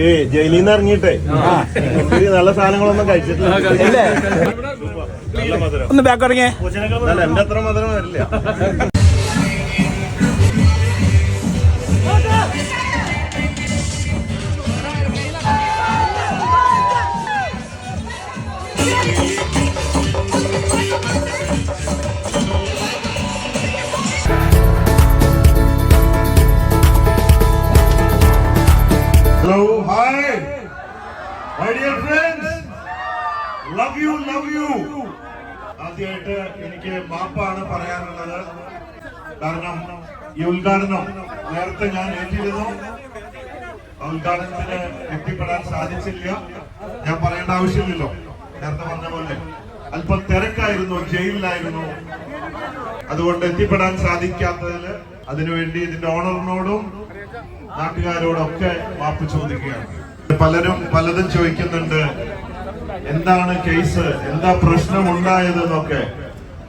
ഏ ജയിലിൽ നിന്ന് ഇറങ്ങിയിട്ടേ നല്ല സാധനങ്ങളൊന്നും കഴിച്ചിട്ടില്ല. ഒന്ന് ബാക്ക് ഇറങ്ങിയേ. എന്റെ അത്ര മധുരം വരില്ല. My dear friends, love you, love you. ആദ്യമായിട്ട് എനിക്ക് മാപ്പാണ് പറയാനുള്ളത്. കാരണം ഈ ഉദ്ഘാടനം നേരത്തെ ഞാൻ ഏറ്റിരുന്നു. ഉദ്ഘാടനത്തിന് എത്തിപ്പെടാൻ സാധിച്ചില്ല. ഞാൻ പറയേണ്ട ആവശ്യമില്ലല്ലോ. നേരത്തെ പറഞ്ഞ പോലെ അല്പം തിരക്കായിരുന്നു ജയിലിലായിരുന്നു. അതുകൊണ്ട് എത്തിപ്പെടാൻ സാധിക്കാത്തതിൽ അതിനുവേണ്ടി ഇതിന്റെ ഓണറിനോടും നാട്ടുകാരോടൊക്കെ മാപ്പ് ചോദിക്കുകയാണ്. പലരും പലതും ചോദിക്കുന്നുണ്ട്. എന്താണ് കേസ്? എന്താ പ്രശ്നം ഉണ്ടായതെന്നൊക്കെ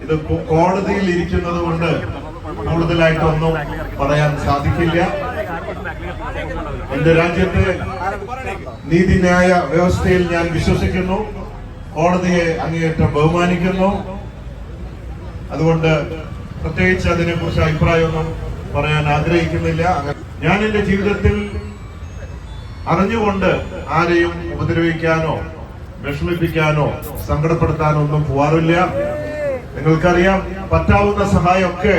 ഇത് കോടതിയിൽ ഇരിക്കുന്നത് കൊണ്ട് കൂടുതലായിട്ടൊന്നും പറയാൻ സാധിക്കില്ല. എന്റെ രാജ്യത്തെ നീതിന്യായ വ്യവസ്ഥയിൽ ഞാൻ വിശ്വസിക്കുന്നു. കോടതിയെ അങ്ങേയറ്റം ബഹുമാനിക്കുന്നു. അതുകൊണ്ട് പ്രത്യേകിച്ച് അതിനെ കുറിച്ച് അഭിപ്രായമൊന്നും പറയാൻ ആഗ്രഹിക്കുന്നില്ല. ഞാൻ എന്റെ ജീവിതത്തിൽ അറിഞ്ഞുകൊണ്ട് ആരെയും ഉപദ്രവിക്കാനോ വിഷമിപ്പിക്കാനോ സങ്കടപ്പെടുത്താനോ ഒന്നും പോവാറില്ല. നിങ്ങൾക്കറിയാം പറ്റാവുന്ന സഹായമൊക്കെ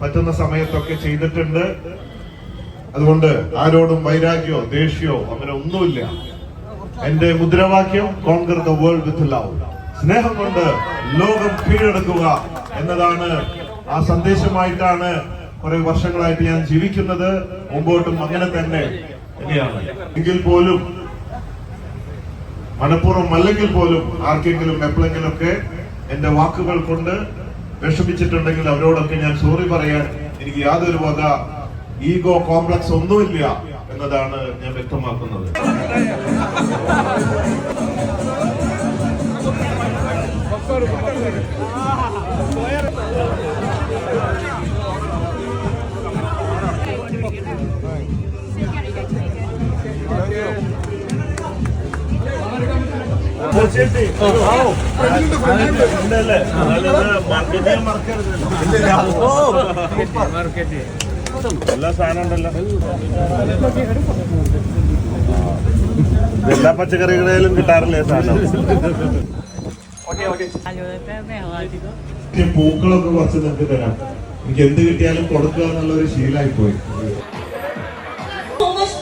പറ്റുന്ന സമയത്തൊക്കെ ചെയ്തിട്ടുണ്ട്. അതുകൊണ്ട് ആരോടും വൈരാഗ്യോ ദേഷ്യോ അങ്ങനെ ഒന്നുമില്ല. എന്റെ മുദ്രാവാക്യം conquer the world with love സ്നേഹം കൊണ്ട് ലോകം കീഴടക്കുക എന്നതാണ് ആ സന്ദേശമായിട്ടാണ് കുറെ വർഷങ്ങളായിട്ട് ഞാൻ ജീവിക്കുന്നത്. മുമ്പോട്ടും അങ്ങനെ തന്നെ തന്നെയാണ് എങ്കിൽ പോലും മനഃപൂർവം അല്ലെങ്കിൽ പോലും ആർക്കെങ്കിലും എപ്പോഴെങ്കിലും ഒക്കെ എന്റെ വാക്കുകൾ കൊണ്ട് വിഷമിച്ചിട്ടുണ്ടെങ്കിൽ അവരോടൊക്കെ ഞാൻ സോറി പറയാൻ എനിക്ക് യാതൊരു വക ഈഗോ കോംപ്ലക്സ് ഒന്നുമില്ല എന്നതാണ് ഞാൻ വ്യക്തമാക്കുന്നത്. Thank എന്നാലും എല്ലാ സാധനം ഉണ്ടല്ലോ പച്ചക്കറികളിലും കിട്ടാറില്ലേ സാധനം പൂക്കളൊക്കെ കുറച്ച് നിങ്ങൾക്ക് തരാം എനിക്ക് എന്ത് കിട്ടിയാലും കൊടുക്കുക എന്നുള്ള ഒരു ശീലമായി പോയി തോമസ്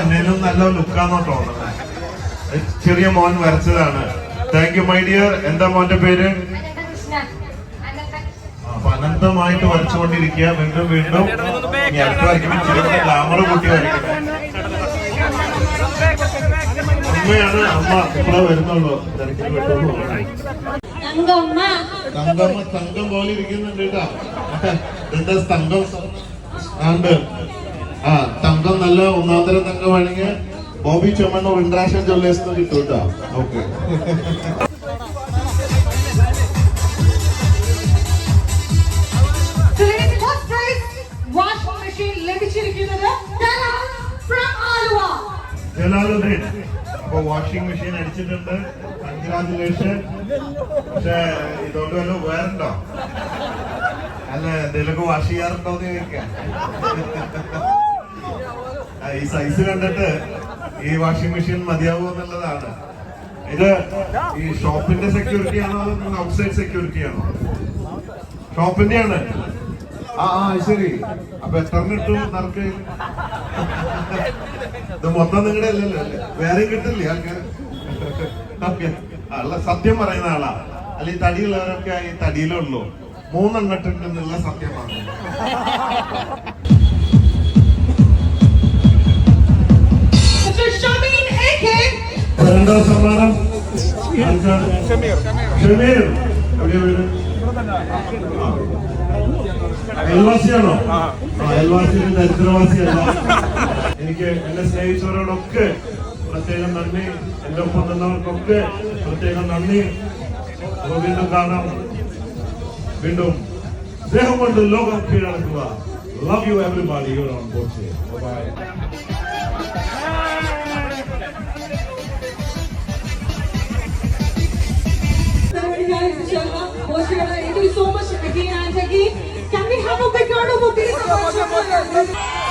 എന്നേലും നല്ല ലുക്കാന്നോ തോന്നുന്നത് ചെറിയ മോൻ വരച്ചതാണ്. താങ്ക് യു മൈ ഡിയർ എന്താ മോന്റെ പേര്? അപ്പൊ അനന്തമായിട്ട് വരച്ചുകൊണ്ടിരിക്കുക. വീണ്ടും വീണ്ടും. ഗ്ലാമർ കൂട്ടി വരയ്ക്കുന്നത് അമ്മയാണ് അമ്മ. ഇപ്പോഴേ വരുന്നുള്ളൂ. തിരക്കിൽ തങ്കമ്മ. തങ്കമ്മ തങ്കം പോലെ ഇരിക്കുന്നുണ്ട് കേട്ടാ. എന്താ തങ്കം ആണ്ട്. ആ തങ്കം നല്ല ഒന്നാം തരം തങ്കമാണെങ്കിൽ ബോബി ചുമന്നൂർ ഇന്റർനാഷണൽ ജ്വല്ലേഴ്സ് കിട്ടും കേട്ടോ. ഓക്കെ. Today's മെഷീൻ ലഭിച്ചിരിക്കുന്നത് ജലാലുദ്ദീൻ അപ്പൊ വാഷിംഗ് മെഷീൻ അടിച്ചിട്ടുണ്ട്. കൺഗ്രാചുലേഷൻ പക്ഷെ ഇതുകൊണ്ട് വല്ല ഉപകാരമുണ്ടോ? അല്ല എന്തെങ്കിലുമൊക്കെ വാഷ് ചെയ്യാറുണ്ടോ എന്ന് ചോദിക്കാം. ഈ സൈസ് കണ്ടിട്ട് ഈ വാഷിംഗ് മെഷീൻ മതിയാവൂ എന്നുള്ളതാണ്. ഇത് ഈ ഷോപ്പിന്റെ സെക്യൂരിറ്റി ആണോ അതോ ഔട്ട്സൈഡ് സെക്യൂരിറ്റി ആണോ? ഷോപ്പിന്റെ ആണ് ആ ആ ശരി. അപ്പൊ എത്ര കിട്ടും നറുക്ക് ഇത് മൊത്തം നിങ്ങളുടെ അല്ലല്ലോ അല്ലേ? വേറെ കിട്ടില്ലേ ആൾക്കാർ ഓക്കെ. അല്ല സത്യം പറയുന്ന ആളാ. അല്ല ഈ തടിയുള്ളവരൊക്കെ ഈ തടിയിലുള്ളൂ മൂന്നെണ്ണം ഇട്ടിട്ടുണ്ടെന്നുള്ള സത്യമാണ്. രണ്ടാം സമ്മാനം? ഷമീർ. എവിടെയാ വീട്? ആ. അയൽവാസിയാണോ? ആ ദരിദ്രവാസിയാണോ എനിക്ക് എന്നെ സ്നേഹിച്ചവരോടൊക്കെ പ്രത്യേകം നന്ദി. എന്റെ ഒപ്പം നിന്നവർക്കൊക്കെ പ്രത്യേകം നന്ദി. അപ്പൊ വീണ്ടും കാണാം. വീണ്ടും സ്നേഹം കൊണ്ട് ലോകം കീഴടക്കുക. Love you everybody you on boat bye Moshira, thank you so much again Auntie. Can we have a big round of applause for Moshira?